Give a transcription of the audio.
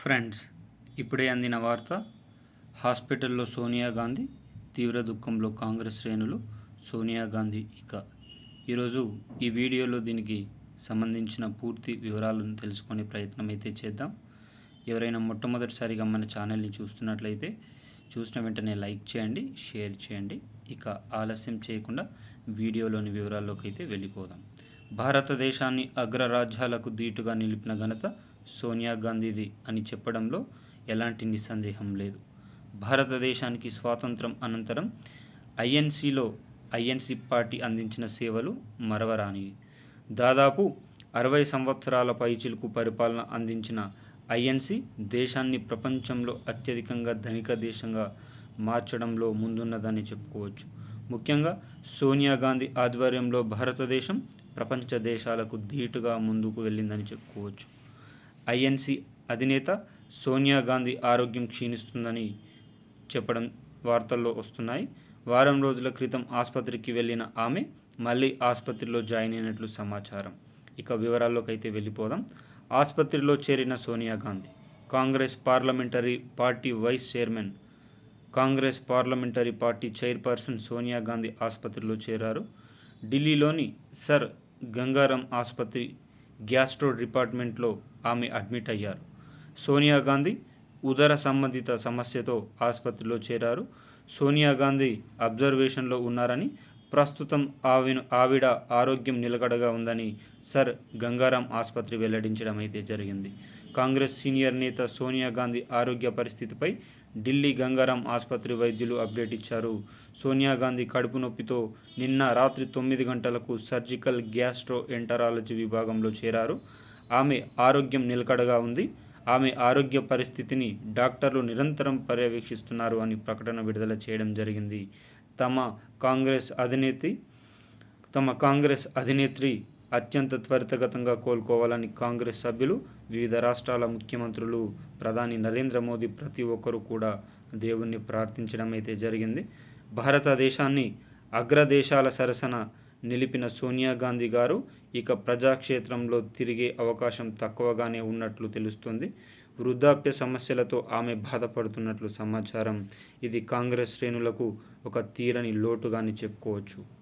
Friends ఇప్పుడే అందిన వార్త హాస్పిటల్లో సోనియా గాంధీ తీవ్ర దుఃఖంలో కాంగ్రెస్ శ్రేణులు సోనియా గాంధీ ఇక. ఈరోజు ఈ వీడియోలో దీనికి సంబంధించిన పూర్తి వివరాలను తెలుసుకునే ప్రయత్నం అయితే చేద్దాం. ఎవరైనా మొట్టమొదటిసారిగా మన ఛానల్ని చూస్తున్నట్లయితే చూసిన వెంటనే లైక్ చేయండి షేర్ చేయండి. ఇక ఆలస్యం చేయకుండా వీడియోలోని వివరాల్లోకి అయితే వెళ్ళిపోదాం. భారతదేశాన్ని అగ్రరాజ్యాలకు దీటుగా నిలిపిన ఘనత సోనియా గాంధీది అని చెప్పడంలో ఎలాంటి నిస్సందేహం లేదు. భారతదేశానికి స్వాతంత్రం అనంతరం ఐఎన్సీలో ఐఎన్సి పార్టీ అందించిన సేవలు మరవరానివి. దాదాపు అరవై సంవత్సరాల పైచిలుకు పరిపాలన అందించిన ఐఎన్సి దేశాన్ని ప్రపంచంలో అత్యధికంగా ధనిక దేశంగా మార్చడంలో ముందున్నదని చెప్పుకోవచ్చు. ముఖ్యంగా సోనియా గాంధీ ఆధ్వర్యంలో భారతదేశం ప్రపంచ దేశాలకు ధీటుగా ముందుకు వెళ్ళిందని చెప్పుకోవచ్చు. ఐఎన్సి అధినేత సోనియా గాంధీ ఆరోగ్యం క్షీణిస్తుందని చెప్పడం వార్తల్లో వస్తున్నాయి. వారం రోజుల క్రితం ఆసుపత్రికి వెళ్ళిన ఆమె మళ్ళీ ఆసుపత్రిలో జాయిన్ అయినట్లు సమాచారం. ఇక వివరాల్లోకి అయితే వెళ్ళిపోదాం. ఆసుపత్రిలో చేరిన Sonia Gandhi Congress parliamentary party vice chairman Congress parliamentary party chairperson Sonia Gandhi ఆసుపత్రిలో చేరారు. ఢిల్లీలోని సర్ గంగారాం ఆసుపత్రి గ్యాస్ట్రో డిపార్ట్మెంట్లో ఆమె అడ్మిట్ అయ్యారు. సోనియా గాంధీ ఉదర సంబంధిత సమస్యతో ఆసుపత్రిలో చేరారు. సోనియా గాంధీ అబ్జర్వేషన్లో ఉన్నారని ప్రస్తుతం ఆవిను ఆవిడ ఆరోగ్యం నిలకడగా ఉందని సర్ గంగారాం ఆసుపత్రి వెల్లడించడం అయితే జరిగింది. కాంగ్రెస్ సీనియర్ నేత సోనియా గాంధీ ఆరోగ్య పరిస్థితిపై ఢిల్లీ గంగారాం ఆసుపత్రి వైద్యులు అప్డేట్ ఇచ్చారు. సోనియా గాంధీ కడుపు నొప్పితో నిన్న రాత్రి తొమ్మిది గంటలకు సర్జికల్ గ్యాస్ట్రో ఎంటరాలజీ విభాగంలో చేరారు. ఆమె ఆరోగ్యం నిలకడగా ఉంది. ఆమె ఆరోగ్య పరిస్థితిని డాక్టర్లు నిరంతరం పర్యవేక్షిస్తున్నారు అని ప్రకటన విడుదల చేయడం జరిగింది. తమ కాంగ్రెస్ అధినేతి తమ కాంగ్రెస్ అధినేత్రి అత్యంత త్వరితగతంగా కోలుకోవాలని కాంగ్రెస్ సభ్యులు వివిధ రాష్ట్రాల ముఖ్యమంత్రులు ప్రధాని నరేంద్ర మోదీ ప్రతి ఒక్కరూ కూడా దేవుణ్ణి ప్రార్థించడం అయితే జరిగింది. భారతదేశాన్ని అగ్రదేశాల సరసన నిలిపిన సోనియా గాంధీ గారు ఇక ప్రజాక్షేత్రంలో తిరిగే అవకాశం తక్కువగానే ఉన్నట్లు తెలుస్తుంది. వృద్ధాప్య సమస్యలతో ఆమె బాధపడుతున్నట్లు సమాచారం. ఇది కాంగ్రెస్ శ్రేణులకు ఒక తీరని లోటుగాని చెప్పుకోవచ్చు.